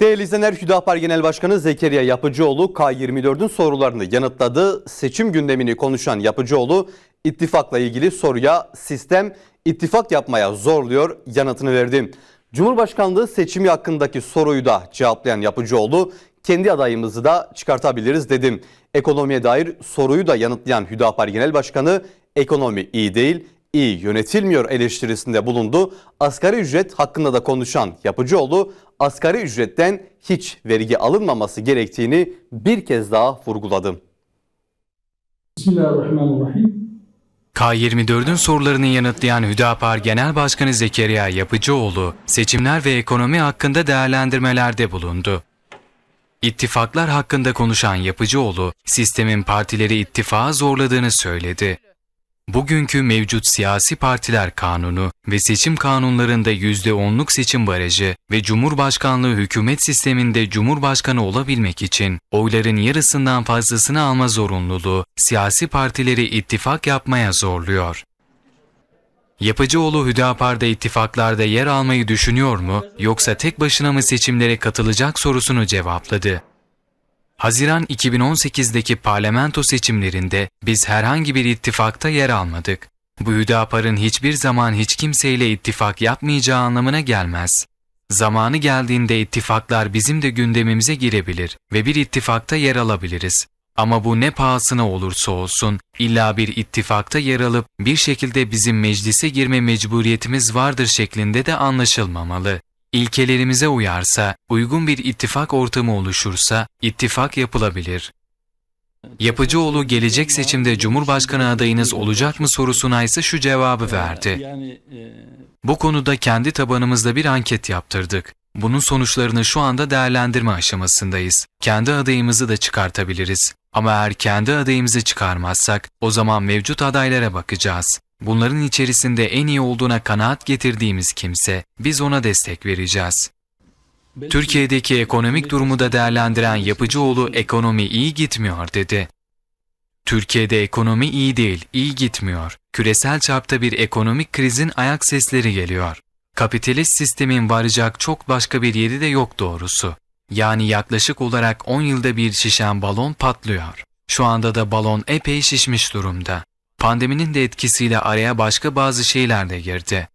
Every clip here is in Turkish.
Değerli izleyenler Hüdapar Genel Başkanı Zekeriya Yapıcıoğlu K24'ün sorularını yanıtladı. Seçim gündemini konuşan Yapıcıoğlu ittifakla ilgili soruya sistem ittifak yapmaya zorluyor yanıtını verdi. Cumhurbaşkanlığı seçimi hakkındaki soruyu da cevaplayan Yapıcıoğlu kendi adayımızı da çıkartabiliriz dedim. Ekonomiye dair soruyu da yanıtlayan Hüdapar Genel Başkanı ekonomi iyi değil, iyi yönetilmiyor eleştirisinde bulundu. Asgari ücret hakkında da konuşan Yapıcıoğlu asgari ücretten hiç vergi alınmaması gerektiğini bir kez daha vurguladı. Bismillahirrahmanirrahim. K24'ün sorularını yanıtlayan Hüdapar Genel Başkanı Zekeriya Yapıcıoğlu, seçimler ve ekonomi hakkında değerlendirmelerde bulundu. İttifaklar hakkında konuşan Yapıcıoğlu, sistemin partileri ittifağa zorladığını söyledi. Bugünkü mevcut siyasi partiler kanunu ve seçim kanunlarında %10'luk seçim barajı ve Cumhurbaşkanlığı hükümet sisteminde Cumhurbaşkanı olabilmek için oyların yarısından fazlasını alma zorunluluğu siyasi partileri ittifak yapmaya zorluyor. Yapıcıoğlu Hüdapar'da ittifaklarda yer almayı düşünüyor mu yoksa tek başına mı seçimlere katılacak sorusunu cevapladı. Haziran 2018'deki parlamento seçimlerinde biz herhangi bir ittifakta yer almadık. Bu Hüdapar'ın hiçbir zaman hiç kimseyle ittifak yapmayacağı anlamına gelmez. Zamanı geldiğinde ittifaklar bizim de gündemimize girebilir ve bir ittifakta yer alabiliriz. Ama bu ne pahasına olursa olsun illa bir ittifakta yer alıp bir şekilde bizim meclise girme mecburiyetimiz vardır şeklinde de anlaşılmamalı. İlkelerimize uyarsa, uygun bir ittifak ortamı oluşursa ittifak yapılabilir. Yapıcıoğlu gelecek seçimde Cumhurbaşkanı adayınız olacak mı sorusuna ise şu cevabı verdi. E, Bu konuda kendi tabanımızda bir anket yaptırdık. Bunun sonuçlarını şu anda değerlendirme aşamasındayız. Kendi adayımızı da çıkartabiliriz. Ama eğer kendi adayımızı çıkarmazsak o zaman mevcut adaylara bakacağız. Bunların içerisinde en iyi olduğuna kanaat getirdiğimiz kimse biz ona destek vereceğiz. Türkiye'deki ekonomik durumu da değerlendiren Yapıcıoğlu ekonomi iyi gitmiyor dedi. Türkiye'de ekonomi iyi değil, iyi gitmiyor. Küresel çapta bir ekonomik krizin ayak sesleri geliyor. Kapitalist sistemin varacak çok başka bir yeri de yok doğrusu. Yani yaklaşık olarak 10 yılda bir şişen balon patlıyor. Şu anda da balon epey şişmiş durumda. Pandeminin de etkisiyle araya başka bazı şeyler de girdi.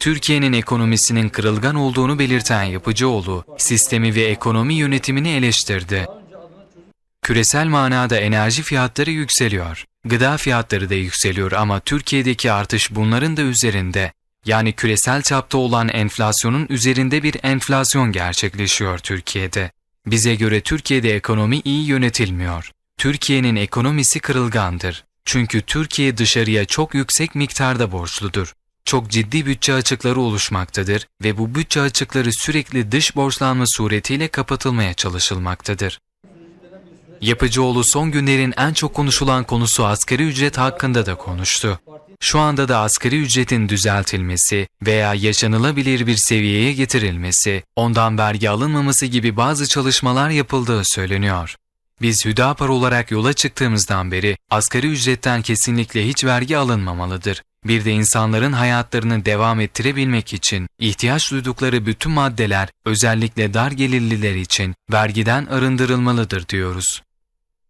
Türkiye'nin ekonomisinin kırılgan olduğunu belirten Yapıcıoğlu, sistemi ve ekonomi yönetimini eleştirdi. Küresel manada enerji fiyatları yükseliyor. Gıda fiyatları da yükseliyor ama Türkiye'deki artış bunların da üzerinde. Yani küresel çapta olan enflasyonun üzerinde bir enflasyon gerçekleşiyor Türkiye'de. Bize göre Türkiye'de ekonomi iyi yönetilmiyor. Türkiye'nin ekonomisi kırılgandır. Çünkü Türkiye dışarıya çok yüksek miktarda borçludur. Çok ciddi bütçe açıkları oluşmaktadır ve bu bütçe açıkları sürekli dış borçlanma suretiyle kapatılmaya çalışılmaktadır. Yapıcıoğlu son günlerin en çok konuşulan konusu asgari ücret hakkında da konuştu. Şu anda da asgari ücretin düzeltilmesi veya yaşanılabilir bir seviyeye getirilmesi, ondan vergi alınmaması gibi bazı çalışmalar yapıldığı söyleniyor. Biz Hüdapar olarak yola çıktığımızdan beri asgari ücretten kesinlikle hiç vergi alınmamalıdır. Bir de insanların hayatlarını devam ettirebilmek için ihtiyaç duydukları bütün maddeler özellikle dar gelirliler için vergiden arındırılmalıdır diyoruz.